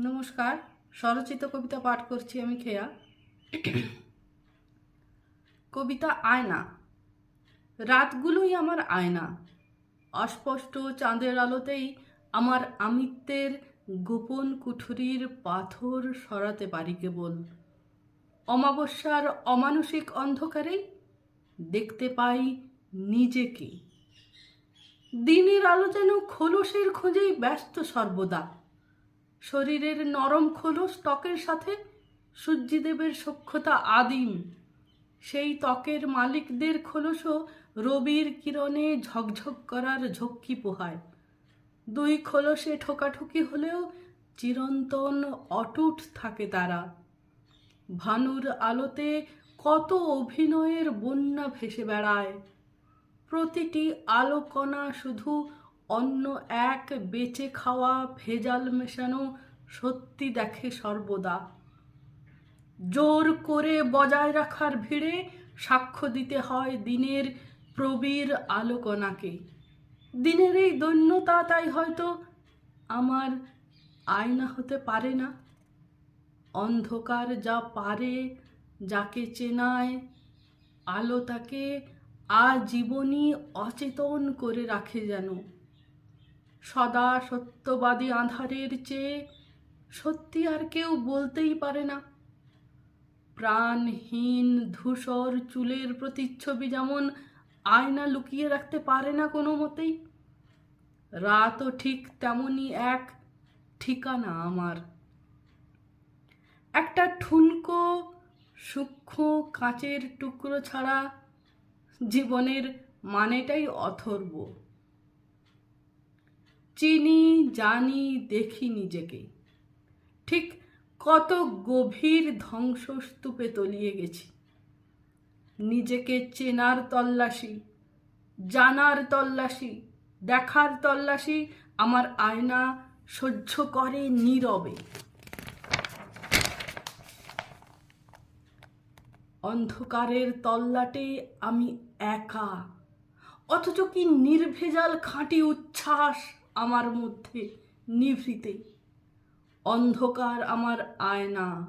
নমস্কার, স্বরচিত কবিতা পাঠ করছি আমি খেয়া। কবিতা আয়না। রাতগুলোই আমার আয়না। অস্পষ্ট চাঁদের আলোতেই আমার আমিত্বের গোপন কুঠুরির পাথর সরাতে পারি কেবল। অমাবস্যার অমানসিক অন্ধকারেই দেখতে পাই নিজেকে। দিনের আলো যেন খোলসের খোঁজেই ব্যস্ত সর্বদা। শরীরের নরম খোলস ত্বকের সাথে সূর্যদেবের সক্ষতা আদিম। সেই ত্বকের মালিকদের খোলসও রবির কিরণে ঝকঝক করার ঝক্কি পোহায়। দুই খোলসে ঠোকাঠুকি হলেও চিরন্তন অটুট থাকে তারা। ভানুর আলোতে কত অভিনয়ের বন্যা ভেসে বেড়ায়। প্রতিটি আলোকণা শুধু অন্য এক বেঁচে খাওয়া ভেজাল মেশানো সত্যি দেখে সর্বদা। জোর করে বজায় রাখার ভিড়ে সাক্ষ্য দিতে হয় দিনের প্রবীর আলোকণাকে দিনের এই দৈন্যতা তাই হয়তো আমার আয়না হতে পারে না। অন্ধকার যা পারে, যাকে চেনায়, আলো তাকে আজীবনই অচেতন করে রাখে যেন। সদা সত্যবাদী আধারের চেয়ে সত্যি আর কেউ বলতেই পারে না। প্রাণহীন ধূসর চুলের প্রতিচ্ছবি যেমন আয়না লুকিয়ে রাখতে পারে না কোনো মতেই। রাতও ঠিক তেমনই এক ঠিকানা আমার। একটা ঠুনকো সূক্ষ্ম কাঁচের টুকরো ছাড়া জীবনের মানেটাই অথর্ব। চিনি, জানি, দেখি নিজেকে ঠিক কত গভীর ধ্বংসস্তূপে তলিয়ে গেছি। নিজেকে চেনার তল্লাশি, জানার তল্লাশি, দেখার তল্লাশি আমার আয়না সহ্য করে নীরবে। অন্ধকারের তল্লাটে আমি একা, অথচ কি নির্ভেজাল খাঁটি উচ্ছ্বাস। আমার মধ্যে নিভৃতে। অন্ধকার আমার আয়না।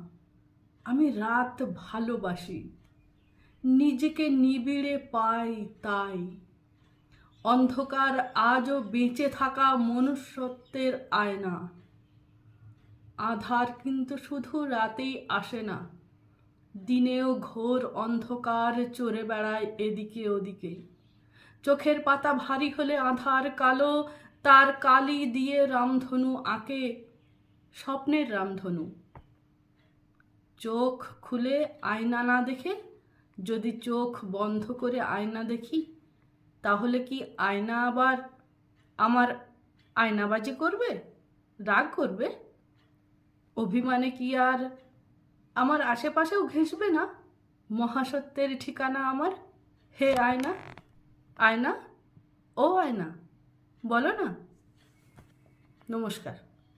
আমি রাত ভালোবাসি। নিজেকে নিবিড়ে পাই তাই। অন্ধকার আজও বেঁচে থাকা মনুষ্যত্বের আয়না। আধার কিন্তু শুধু রাতেই আসে না। দিনেও ঘোর অন্ধকার চড়ে বেড়ায় এদিকে ওদিকে। চোখের পাতা ভারী হলে আধার কালো তার কালি দিয়ে রামধনু আঁকে স্বপ্নের রামধনু। চোখ খুলে আয়না না দেখে, যদি চোখ বন্ধ করে আয়না দেখি, তাহলে কি আয়না আবার আমার আয়নাবাজি করবে? রাগ করবে? অভিমানে কি আর আমার আশেপাশেও ঘেঁষবে না? মহাসত্যের ঠিকানা আমার? হে আয়না আয়না, ও আয়না। বলো না। নমস্কার।